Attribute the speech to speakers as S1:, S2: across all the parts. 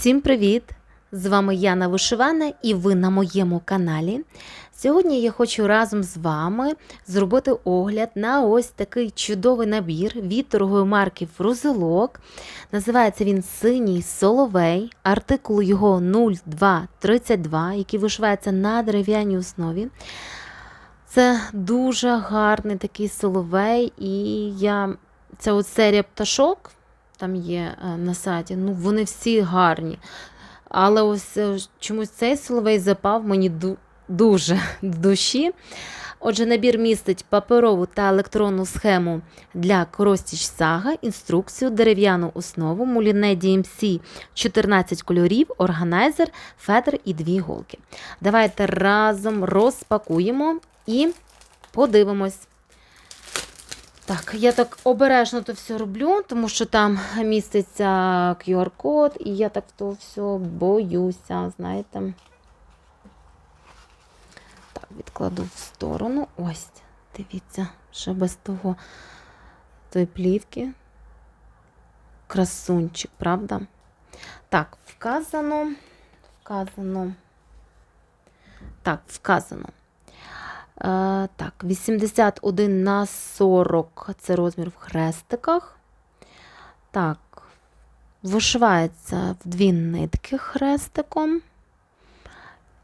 S1: Всім привіт! З вами Яна Вишивана і ви на моєму каналі. Сьогодні я хочу разом з вами зробити огляд на ось такий чудовий набір від торгової марки Фрузелок. Називається він Синій Соловей, артикул його 0232, який вишивається на дерев'яній основі. Це дуже гарний такий соловей, і я ця от серія пташок там є е, на сайті, ну вони всі гарні. Але ось е, чомусь цей соловей запав мені дуже в душі. Отже, набір містить паперову та електронну схему для Коростіч Сага, інструкцію, дерев'яну основу, муліне DMC 14 кольорів, органайзер, фетр і дві голки. Давайте разом розпакуємо і подивимось. Так, я так обережно то все роблю, тому що там міститься QR-код, і я так то все боюся, знаєте. Так, відкладу в сторону. Ось, дивіться, ще без того тої плівки. Красунчик, правда? Так, вказано, вказано. Так, вказано. Е, так, 81 на 40 це розмір в хрестиках. Так, вишивається в дві нитки хрестиком.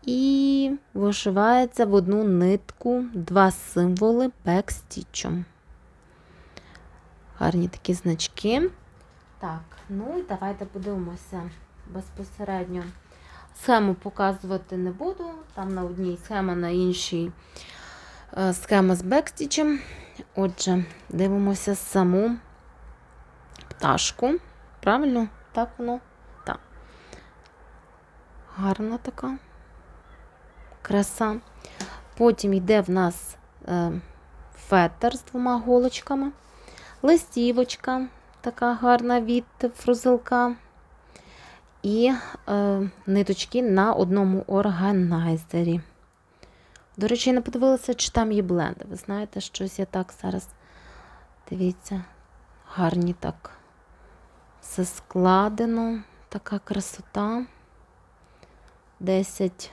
S1: І вишивається в одну нитку два символи бекстічем. Гарні такі значки. Так, ну і давайте подивимося безпосередньо. Схему показувати не буду. Там на одній схема, на іншій схема з бекстічем. Отже, дивимося саму пташку. Правильно? Так воно? Так. Гарна така краса. Потім йде в нас е, фетр з двома голочками, листівочка, така гарна від фрузелка. І е, ниточки на одному органайзері. До речі, я не подивилася, чи там є бленди. Ви знаєте, щось я так зараз. Дивіться, гарні так. Все складено, така красота. 10.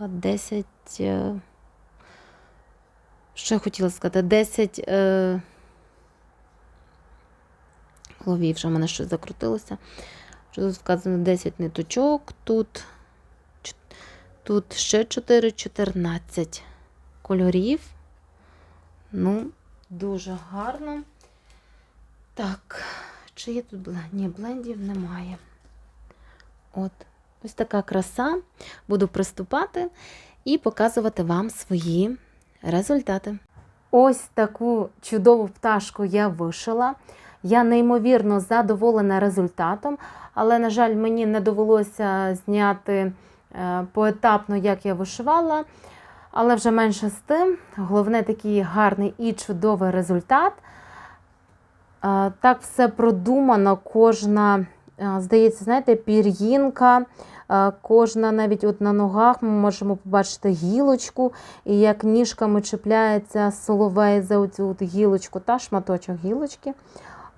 S1: 10. е, Що я хотіла сказати? 10. е, голові вже в мене щось закрутилося. Що Тут вказано 10 ниточок, тут, тут ще 4, 14 кольорів. Ну, дуже гарно. Так, чи є тут бленд? Ні, блендів немає. От, ось така краса. Буду приступати і показувати вам свої результати. Ось таку чудову пташку я вишила. Я неймовірно задоволена результатом, але, на жаль, мені не довелося зняти поетапно, як я вишивала. Але вже менше з тим. Головне такий гарний і чудовий результат. Е, Так все продумано, кожна, е, здається, знаєте, пір'їнка, е, кожна навіть от на ногах ми можемо побачити гілочку, і як ніжками чіпляється соловей за оцю от гілочку та шматочок гілочки.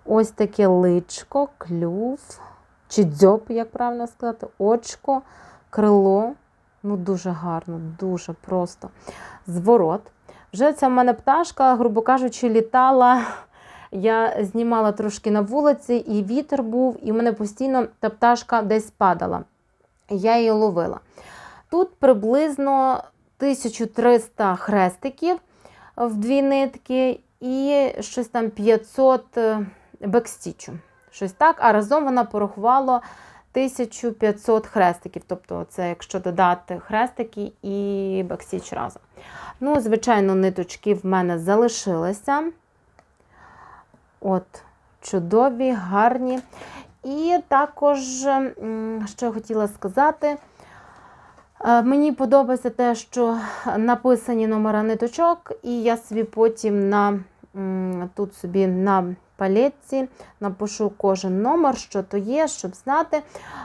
S1: Ось таке личко, клюв, чи дзьоб, як правильно сказати, очко, крило. Ну, дуже гарно, дуже просто. Зворот. Вже ця в мене пташка, грубо кажучи, літала. Я знімала трошки на вулиці, і вітер був, і в мене постійно та пташка десь падала. Я її ловила. Тут приблизно 1300 хрестиків в дві нитки і щось там 500 е, бекстічу. Щось так, а разом вона порахувала 1500 хрестиків. Тобто, це якщо додати хрестики і бекстіч разом. Ну, звичайно, ниточки в мене залишилися. От, чудові, гарні. І також, що хотіла сказати, е, мені подобається те, що написані номера ниточок, і я собі потім на, тут собі на палетці напишу кожен номер, що то є, щоб знати.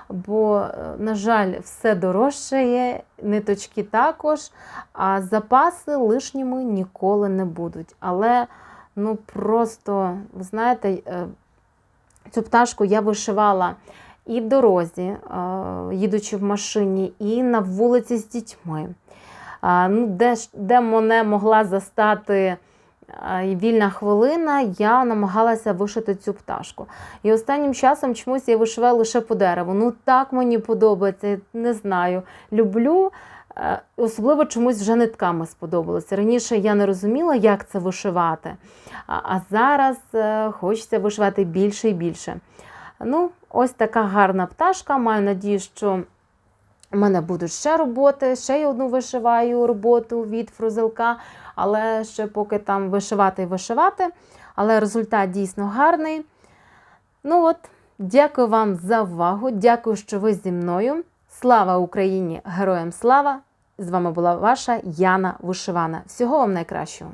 S1: Бо, е, на жаль, все дорожчає, ниточки також, а запаси лишніми ніколи не будуть. Але ну просто, ви знаєте, е, цю пташку я вишивала і в дорозі, е, їдучи в машині, і на вулиці з дітьми. Ну, де, де мене могла застати вільна хвилина, я намагалася вишити цю пташку. І останнім часом чомусь я вишиваю лише по дереву. Ну так мені подобається, не знаю. Люблю. Е, Особливо чомусь вже нитками сподобалося. Раніше я не розуміла, як це вишивати, а, зараз е, хочеться вишивати більше і більше. Ну, ось така гарна пташка. Маю надію, що у мене будуть ще роботи. Ще я одну вишиваю роботу від фрузелка, але ще поки там вишивати і вишивати. Але результат дійсно гарний. Ну от, дякую вам за увагу. Дякую, що ви зі мною. Слава Україні! Героям слава! З вами була ваша Яна Вишивана. Всього вам найкращого!